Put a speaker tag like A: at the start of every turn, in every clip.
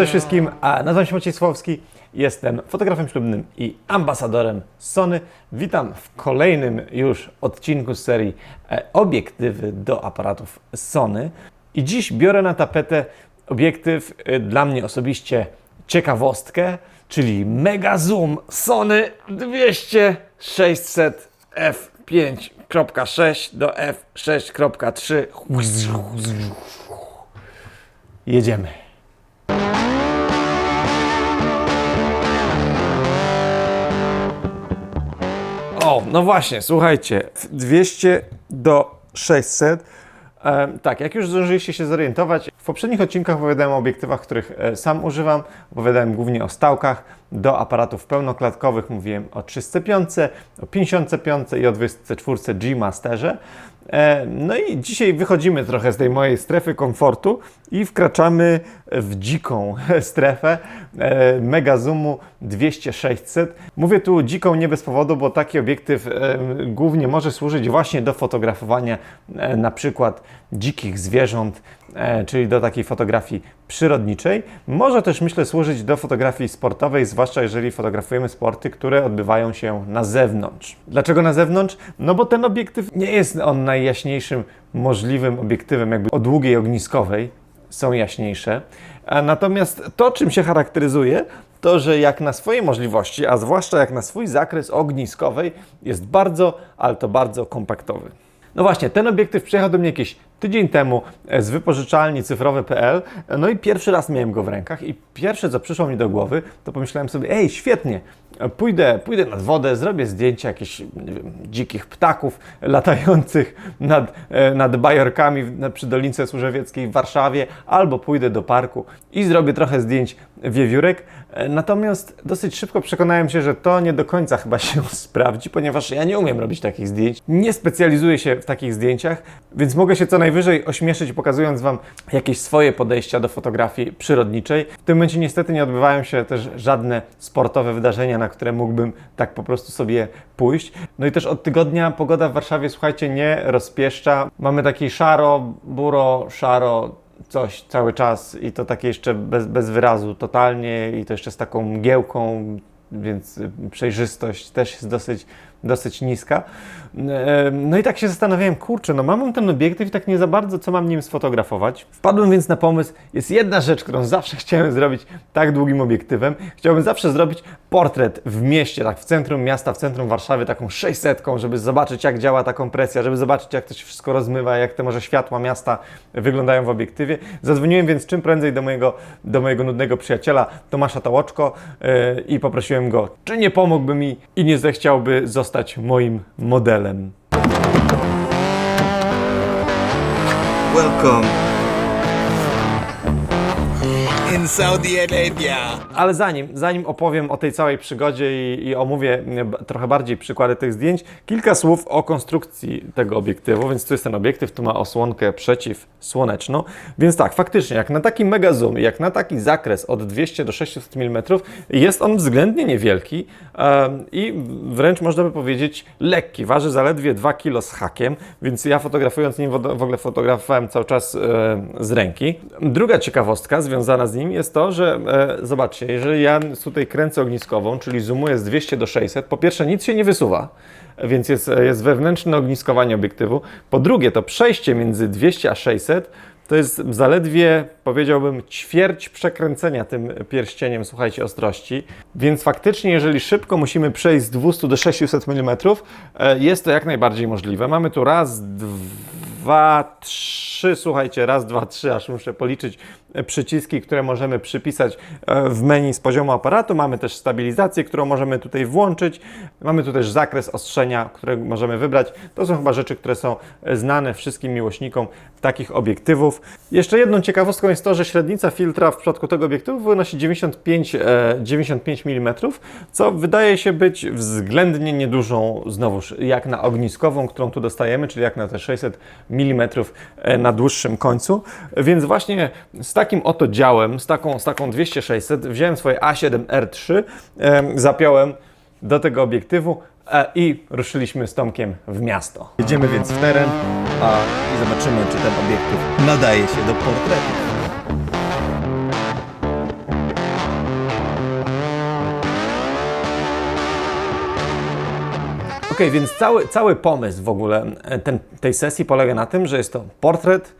A: Cześć wszystkim, a nazywam się Maciej Słowski, jestem fotografem ślubnym i ambasadorem Sony. Witam w kolejnym już odcinku z serii e, obiektywy do aparatów Sony. I dziś biorę na tapetę obiektyw e, dla mnie osobiście ciekawostkę, czyli Mega Zoom Sony 200 600 f5.6 do f6.3. Jedziemy. No właśnie, słuchajcie, 200 do 600. Em, tak, jak już zdążyliście się zorientować, w poprzednich odcinkach opowiadałem o obiektywach, których e, sam używam. Opowiadałem głównie o stałkach do aparatów pełnoklatkowych. Mówiłem o 305, o 55 i o 24 G Masterze. E, No i dzisiaj wychodzimy trochę z tej mojej strefy komfortu i wkraczamy w dziką strefę e, mega zoomu 200-600. Mówię tu dziką nie bez powodu, bo taki obiektyw e, głównie może służyć właśnie do fotografowania na przykład dzikich zwierząt, czyli do takiej fotografii przyrodniczej. Może też myślę służyć do fotografii sportowej, zwłaszcza jeżeli fotografujemy sporty, które odbywają się na zewnątrz. Dlaczego na zewnątrz? No bo ten obiektyw nie jest on najjaśniejszym możliwym obiektywem, jakby o długiej ogniskowej są jaśniejsze. Natomiast to, czym się charakteryzuje, to, że jak na swoje możliwości, a zwłaszcza jak na swój zakres ogniskowej, jest bardzo, ale to bardzo kompaktowy. No właśnie, ten obiektyw przyjechał do mnie jakiś tydzień temu e, z wypożyczalni cyfrowe.pl. No i pierwszy raz miałem go w rękach i pierwsze co przyszło mi do głowy, to pomyślałem sobie, ej, świetnie, e, pójdę, pójdę nad wodę, zrobię zdjęcia jakichś wiem, dzikich ptaków latających nad, e, nad bajorkami przy Dolince Służewieckiej w Warszawie, albo pójdę do parku i zrobię trochę zdjęć wiewiórek. Natomiast dosyć szybko przekonałem się, że to nie do końca chyba się sprawdzi, ponieważ ja nie umiem robić takich zdjęć. Nie specjalizuję się w takich zdjęciach, więc mogę się co najwyżej ośmieszyć, pokazując Wam jakieś swoje podejścia do fotografii przyrodniczej. W tym momencie niestety nie odbywają się też żadne sportowe wydarzenia, na które mógłbym tak po prostu sobie pójść. No i też od tygodnia pogoda w Warszawie, słuchajcie, nie rozpieszcza. Mamy taki szaro, buro, szaro, coś cały czas i to takie jeszcze bez, bez wyrazu totalnie i to jeszcze z taką mgiełką, więc przejrzystość też jest dosyć, dosyć niska. E, No i tak się zastanawiałem, kurczę, no mam ten obiektyw i tak nie za bardzo, co mam nim sfotografować. Wpadłem więc na pomysł, jest jedna rzecz, którą zawsze chciałem zrobić tak długim obiektywem. Chciałbym zawsze zrobić portret w mieście, tak w centrum miasta, w centrum Warszawy, taką 600, żeby zobaczyć, jak działa ta kompresja, żeby zobaczyć, jak to się wszystko rozmywa, jak te może światła miasta wyglądają w obiektywie. Zadzwoniłem więc czym prędzej do mojego, do mojego nudnego przyjaciela Tomasza Tałoczko yy, i poprosiłem go, czy nie pomógłby mi i nie zechciałby zostać moim modelem.
B: Welcome in Saudi Arabia.
A: Ale zanim, zanim opowiem o tej całej przygodzie i, i omówię trochę bardziej przykłady tych zdjęć, kilka słów o konstrukcji tego obiektywu. Więc tu jest ten obiektyw, tu ma osłonkę przeciwsłoneczną. Więc tak, faktycznie, jak na taki mega zoom, jak na taki zakres od 200 do 600 mm, jest on względnie niewielki i wręcz można by powiedzieć lekki. Waży zaledwie 2 kg z hakiem, więc ja fotografując nim w w ogóle fotografowałem cały czas e, z ręki. Druga ciekawostka związana z nim jest to, że e, zobaczcie, jeżeli ja tutaj kręcę ogniskową, czyli zoomuję z 200 do 600, po pierwsze nic się nie wysuwa, więc jest, jest wewnętrzne ogniskowanie obiektywu. Po drugie, to przejście między 200 a 600 to jest zaledwie, powiedziałbym, ćwierć przekręcenia tym pierścieniem, słuchajcie, ostrości. Więc faktycznie, jeżeli szybko musimy przejść z 200 do 600 mm, e, jest to jak najbardziej możliwe. Mamy tu raz, dwa, trzy, słuchajcie, raz, dwa, trzy, aż muszę policzyć e, przyciski, które możemy przypisać e, w menu z poziomu aparatu. Mamy też stabilizację, którą możemy tutaj włączyć. Mamy tu też zakres ostrzenia, który możemy wybrać. To są chyba rzeczy, które są e, znane wszystkim miłośnikom takich obiektywów. Jeszcze jedną ciekawostką jest to, że średnica filtra w przypadku tego obiektywu wynosi 95, e, 95 mm, co wydaje się być względnie niedużą, znowuż jak na ogniskową, którą tu dostajemy, czyli jak na te 600 mm e, na dłuższym końcu. Więc właśnie z takim oto działem, z taką, z taką 2600, wziąłem swoje A7R3, zapiąłem do tego obiektywu e, i ruszyliśmy z Tomkiem w miasto. Jedziemy więc w teren a, i zobaczymy, czy ten obiektyw nadaje się do portretu. OK, więc cały, cały pomysł w ogóle e, ten, tej sesji polega na tym, że jest to portret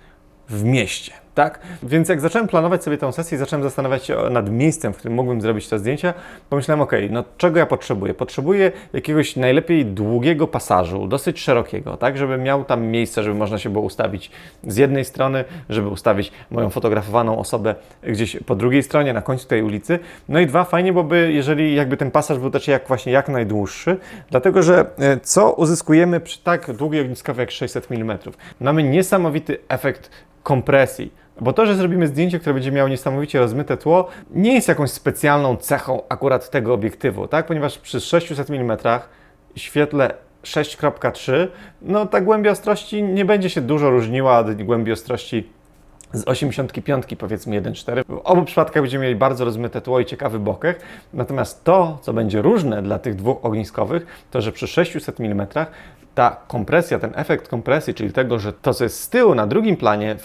A: w mieście tak? Więc jak zacząłem planować sobie tę sesję, zacząłem zastanawiać się nad miejscem, w którym mógłbym zrobić te zdjęcia, pomyślałem, okej, no czego ja potrzebuję? Potrzebuję jakiegoś najlepiej długiego pasażu, dosyć szerokiego, tak? Żeby miał tam miejsce, żeby można się było ustawić z jednej strony, żeby ustawić moją fotografowaną osobę gdzieś po drugiej stronie, na końcu tej ulicy. No i dwa, fajnie byłoby, jeżeli jakby ten pasaż był też jak właśnie jak najdłuższy, dlatego że e, co uzyskujemy przy tak długiej ogniskowej jak 600 mm? Mamy niesamowity efekt kompresji. Bo to, że zrobimy zdjęcie, które będzie miało niesamowicie rozmyte tło, nie jest jakąś specjalną cechą akurat tego obiektywu, tak? Ponieważ przy 600 mm świetle 6.3, no ta głębia ostrości nie będzie się dużo różniła od głębi ostrości z 85 powiedzmy 1.4. W obu przypadkach będziemy mieli bardzo rozmyte tło i ciekawy bokeh. Natomiast to, co będzie różne dla tych dwóch ogniskowych, to że przy 600 mm ta kompresja, ten efekt kompresji, czyli tego, że to, co jest z tyłu na drugim planie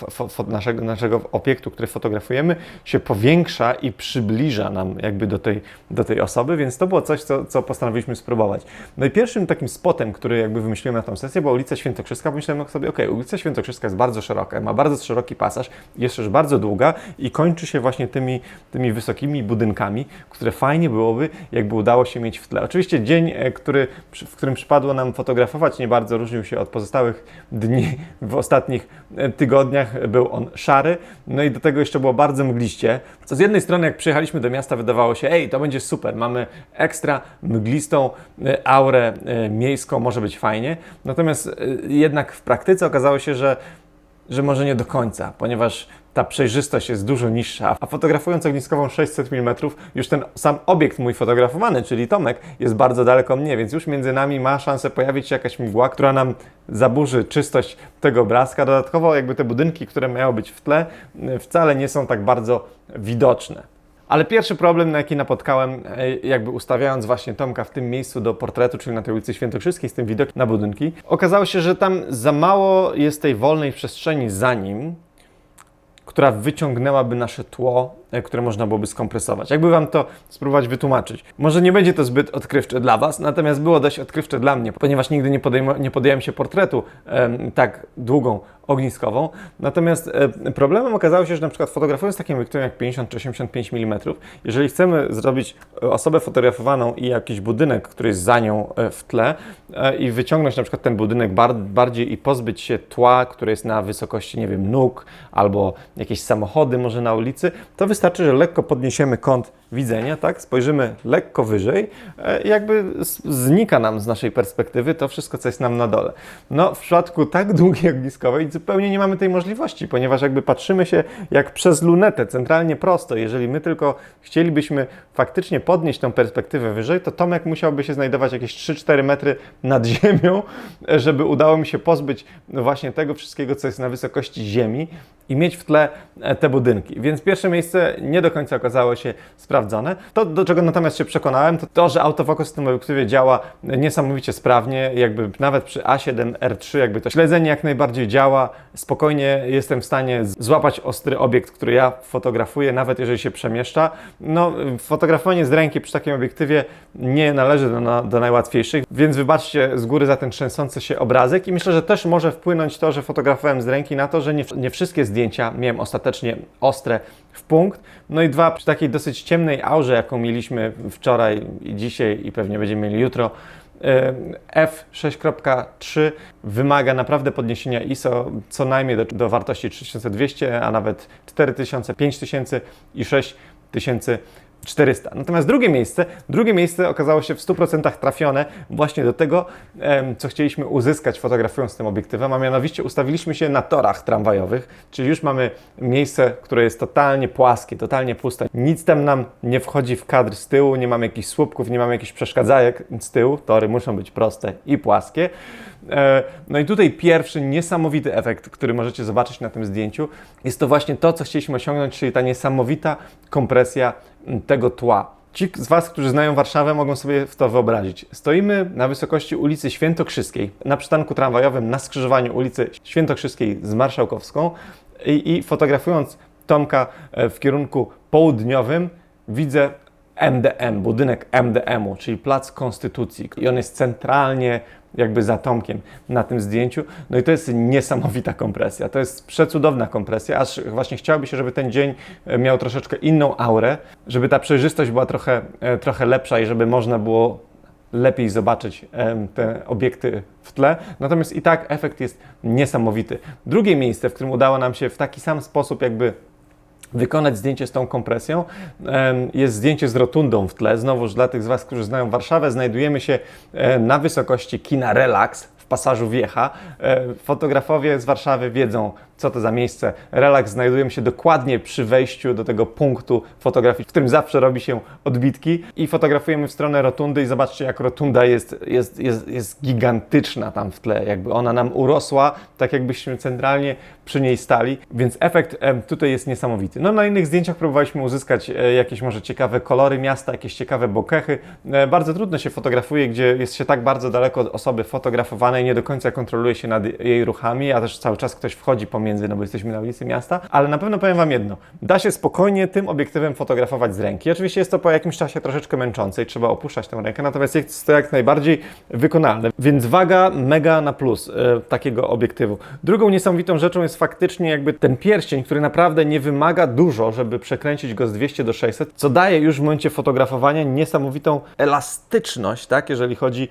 A: naszego, naszego obiektu, który fotografujemy, się powiększa i przybliża nam jakby do tej, do tej osoby, więc to było coś, co, co postanowiliśmy spróbować. No i pierwszym takim spotem, który jakby wymyśliłem na tą sesję, była ulica Świętokrzyska. Pomyślałem sobie, ok, ulica Świętokrzyska jest bardzo szeroka, ma bardzo szeroki pasaż, jest też bardzo długa i kończy się właśnie tymi, tymi wysokimi budynkami, które fajnie byłoby, jakby udało się mieć w tle. Oczywiście dzień, e, który, w którym przypadło nam fotografować, nie bardzo różnił się od pozostałych dni w ostatnich e, tygodniach. Był on szary, no i do tego jeszcze było bardzo mgliście. Co z jednej strony, jak przyjechaliśmy do miasta, wydawało się, ej, to będzie super, mamy ekstra mglistą e, aurę e, miejską, może być fajnie. Natomiast jednak w praktyce okazało się, że że może nie do końca, ponieważ ta przejrzystość jest dużo niższa, a fotografując ogniskową 600 mm, już ten sam obiekt mój fotografowany, czyli Tomek, jest bardzo daleko mnie, więc już między nami ma szansę pojawić się jakaś mgła, która nam zaburzy czystość tego obrazka. Dodatkowo jakby te budynki, które miały być w tle, y, wcale nie są tak bardzo widoczne. Ale pierwszy problem, na jaki napotkałem, e, jakby ustawiając właśnie Tomka w tym miejscu do portretu, czyli na tej ulicy Świętokrzyskiej, z tym widokiem na budynki, okazało się, że tam za mało jest tej wolnej przestrzeni za nim, która wyciągnęłaby nasze tło, które można byłoby skompresować. Jakby Wam to spróbować wytłumaczyć. Może nie będzie to zbyt odkrywcze dla Was, natomiast było dość odkrywcze dla mnie, ponieważ nigdy nie, podejmo, nie podjąłem się portretu tak długą ogniskową. Natomiast e, problemem okazało się, że na przykład fotografując takim obiektywem jak 50 czy 85 mm, jeżeli chcemy zrobić e, osobę fotografowaną i jakiś budynek, który jest za nią e, w tle e, i wyciągnąć na przykład ten budynek bar bardziej i pozbyć się tła, które jest na wysokości, nie wiem, nóg albo jakieś samochody może na ulicy, to wystarczy, że lekko podniesiemy kąt widzenia, tak? Spojrzymy lekko wyżej, e, jakby znika nam z naszej perspektywy to wszystko, co jest nam na dole. No, w przypadku tak długiej ogniskowej zupełnie nie mamy tej możliwości, ponieważ jakby patrzymy się jak przez lunetę, centralnie prosto. Jeżeli my tylko chcielibyśmy faktycznie podnieść tą perspektywę wyżej, to Tomek musiałby się znajdować jakieś 3-4 metry nad ziemią, żeby udało mi się pozbyć no właśnie tego wszystkiego, co jest na wysokości ziemi i mieć w tle e, te budynki. Więc pierwsze miejsce nie do końca okazało się sprawdzone. To, do czego natomiast się przekonałem, to to, że autofokus w tym obiektywie działa niesamowicie sprawnie, jakby nawet przy A7R3, jakby to śledzenie jak najbardziej działa. Spokojnie jestem w stanie złapać ostry obiekt, który ja fotografuję, nawet jeżeli się przemieszcza. No, fotografowanie z ręki przy takim obiektywie nie należy do, do najłatwiejszych, więc wybaczcie z góry za ten trzęsący się obrazek i myślę, że też może wpłynąć to, że fotografowałem z ręki na to, że nie, nie wszystkie zdjęcia miałem ostatecznie ostre w punkt. No i dwa, przy takiej dosyć ciemnej aurze, jaką mieliśmy wczoraj i dzisiaj i pewnie będziemy mieli jutro, F6.3 wymaga naprawdę podniesienia ISO co najmniej do, do wartości 3200, a nawet 4000, 5000 i 6400. Natomiast drugie miejsce, drugie miejsce okazało się w 100% trafione właśnie do tego, co chcieliśmy uzyskać fotografując tym obiektywem, a mianowicie ustawiliśmy się na torach tramwajowych, czyli już mamy miejsce, które jest totalnie płaskie, totalnie puste. Nic tam nam nie wchodzi w kadr z tyłu, nie mamy jakichś słupków, nie mamy jakichś przeszkadzajek z tyłu. Tory muszą być proste i płaskie. E, No i tutaj pierwszy niesamowity efekt, który możecie zobaczyć na tym zdjęciu, jest to właśnie to, co chcieliśmy osiągnąć, czyli ta niesamowita kompresja tego tła. Ci z Was, którzy znają Warszawę, mogą sobie w to wyobrazić. Stoimy na wysokości ulicy Świętokrzyskiej, na przystanku tramwajowym, na skrzyżowaniu ulicy Świętokrzyskiej z Marszałkowską i, i fotografując Tomka e, w kierunku południowym, widzę MDM, budynek MDM-u, czyli Plac Konstytucji. I on jest centralnie jakby za Tomkiem na tym zdjęciu. No i to jest niesamowita kompresja. To jest przecudowna kompresja, aż właśnie chciałoby się, żeby ten dzień e, miał troszeczkę inną aurę, żeby ta przejrzystość była trochę, e, trochę lepsza i żeby można było lepiej zobaczyć em, te obiekty w tle. Natomiast i tak efekt jest niesamowity. Drugie miejsce, w którym udało nam się w taki sam sposób jakby wykonać zdjęcie z tą kompresją. Jest zdjęcie z rotundą w tle. Znowuż dla tych z Was, którzy znają Warszawę, znajdujemy się e, na wysokości kina Relax w pasażu Wiecha. E, Fotografowie z Warszawy wiedzą, co to za miejsce. Relax znajdujemy się dokładnie przy wejściu do tego punktu fotografii, w którym zawsze robi się odbitki i fotografujemy w stronę rotundy i zobaczcie, jak rotunda jest, jest, jest, jest gigantyczna tam w tle, jakby ona nam urosła, tak jakbyśmy centralnie przy niej stali, więc efekt tutaj jest niesamowity. No na innych zdjęciach próbowaliśmy uzyskać e, jakieś może ciekawe kolory miasta, jakieś ciekawe bokechy. E, Bardzo trudno się fotografuje, gdzie jest się tak bardzo daleko od osoby fotografowanej, nie do końca kontroluje się nad jej ruchami, a też cały czas ktoś wchodzi pomiędzy, no bo jesteśmy na ulicy miasta, ale na pewno powiem Wam jedno, da się spokojnie tym obiektywem fotografować z ręki. Oczywiście jest to po jakimś czasie troszeczkę męczące i trzeba opuszczać tę rękę, natomiast jest to jak najbardziej wykonalne, więc waga mega na plus e, takiego obiektywu. Drugą niesamowitą rzeczą jest faktycznie jakby ten pierścień, który naprawdę nie wymaga dużo, żeby przekręcić go z 200 do 600, co daje już w momencie fotografowania niesamowitą elastyczność, tak, jeżeli chodzi,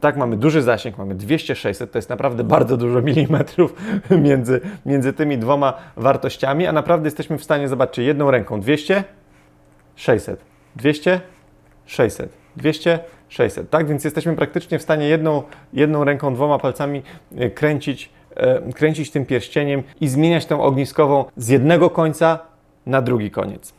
A: tak, mamy duży zasięg, mamy 200-600, to jest naprawdę bardzo dużo milimetrów między, między tymi dwoma wartościami, a naprawdę jesteśmy w stanie, zobaczcie, jedną ręką 200, 600, 200, 600, 200, 600, tak? Więc jesteśmy praktycznie w stanie jedną, jedną ręką, dwoma palcami e, kręcić, e, kręcić tym pierścieniem i zmieniać tą ogniskową z jednego końca na drugi koniec.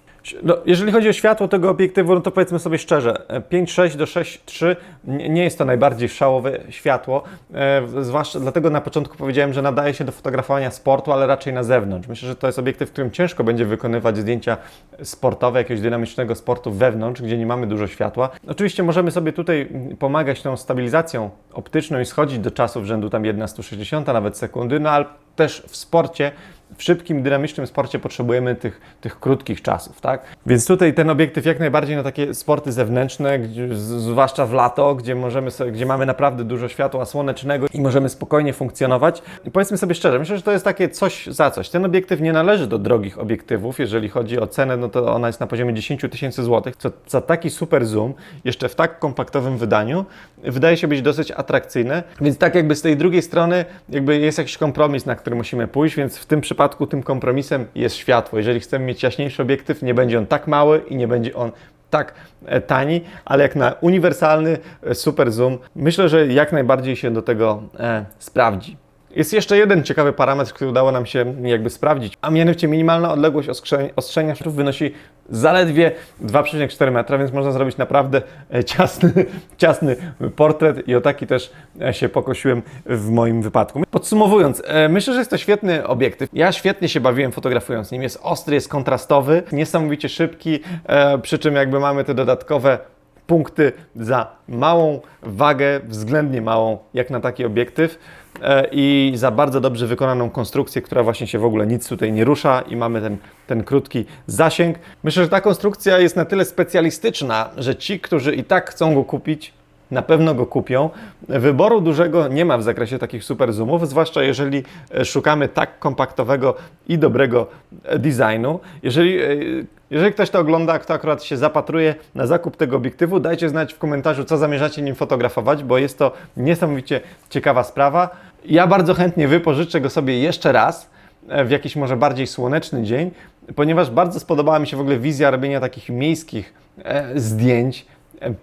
A: No, jeżeli chodzi o światło tego obiektywu, no to powiedzmy sobie szczerze, e, 5.6 do 6.3 nie jest to najbardziej szałowe światło, e, zwłaszcza dlatego na początku powiedziałem, że nadaje się do fotografowania sportu, ale raczej na zewnątrz. Myślę, że to jest obiektyw, w którym ciężko będzie wykonywać zdjęcia sportowe, jakiegoś dynamicznego sportu wewnątrz, gdzie nie mamy dużo światła. Oczywiście możemy sobie tutaj pomagać tą stabilizacją optyczną i schodzić do czasów rzędu tam 1 160 nawet sekundy, no ale też w sporcie w szybkim, dynamicznym sporcie potrzebujemy tych, tych krótkich czasów, tak? Więc tutaj ten obiektyw jak najbardziej na takie sporty zewnętrzne, gdzie, zwłaszcza w lato, gdzie możemy sobie, gdzie mamy naprawdę dużo światła słonecznego i możemy spokojnie funkcjonować. I powiedzmy sobie szczerze, myślę, że to jest takie coś za coś. Ten obiektyw nie należy do drogich obiektywów, jeżeli chodzi o cenę, no to ona jest na poziomie 10 tysięcy złotych, co za taki super zoom, jeszcze w tak kompaktowym wydaniu, wydaje się być dosyć atrakcyjne, więc tak jakby z tej drugiej strony jakby jest jakiś kompromis, na który musimy pójść, więc w tym przypadku tym kompromisem jest światło. Jeżeli chcemy mieć jaśniejszy obiektyw, nie będzie on tak mały i nie będzie on tak e, tani, ale jak na uniwersalny e, super zoom, myślę, że jak najbardziej się do tego e, sprawdzi. Jest jeszcze jeden ciekawy parametr, który udało nam się jakby sprawdzić, a mianowicie minimalna odległość ostrzenia, wynosi zaledwie 2,4 metra, więc można zrobić naprawdę e, ciasny, ciasny portret i o taki też e, się pokosiłem w moim wypadku. Podsumowując, e, myślę, że jest to świetny obiektyw. Ja świetnie się bawiłem fotografując nim. Jest ostry, jest kontrastowy, niesamowicie szybki, przy czym jakby mamy te dodatkowe punkty za małą wagę, względnie małą, jak na taki obiektyw i za bardzo dobrze wykonaną konstrukcję, która właśnie się w ogóle nic tutaj nie rusza i mamy ten, ten krótki zasięg. Myślę, że ta konstrukcja jest na tyle specjalistyczna, że ci, którzy i tak chcą go kupić, na pewno go kupią. Wyboru dużego nie ma w zakresie takich super zoomów, zwłaszcza jeżeli e, szukamy tak kompaktowego i dobrego e, designu. Jeżeli, e, jeżeli ktoś to ogląda, kto akurat się zapatruje na zakup tego obiektywu, dajcie znać w komentarzu, co zamierzacie nim fotografować, bo jest to niesamowicie ciekawa sprawa. Ja bardzo chętnie wypożyczę go sobie jeszcze raz w jakiś może bardziej słoneczny dzień, ponieważ bardzo spodobała mi się w ogóle wizja robienia takich miejskich zdjęć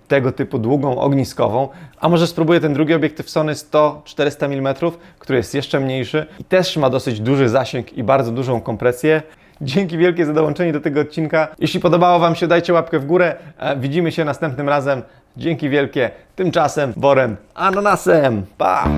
A: tego typu długą ogniskową, a może spróbuję ten drugi obiektyw Sony 100-400 mm, który jest jeszcze mniejszy i też ma dosyć duży zasięg i bardzo dużą kompresję. Dzięki wielkie za dołączenie do tego odcinka. Jeśli podobało Wam się, dajcie łapkę w górę. E, Widzimy się następnym razem. Dzięki wielkie. Tymczasem Borem Ananasem. Pa!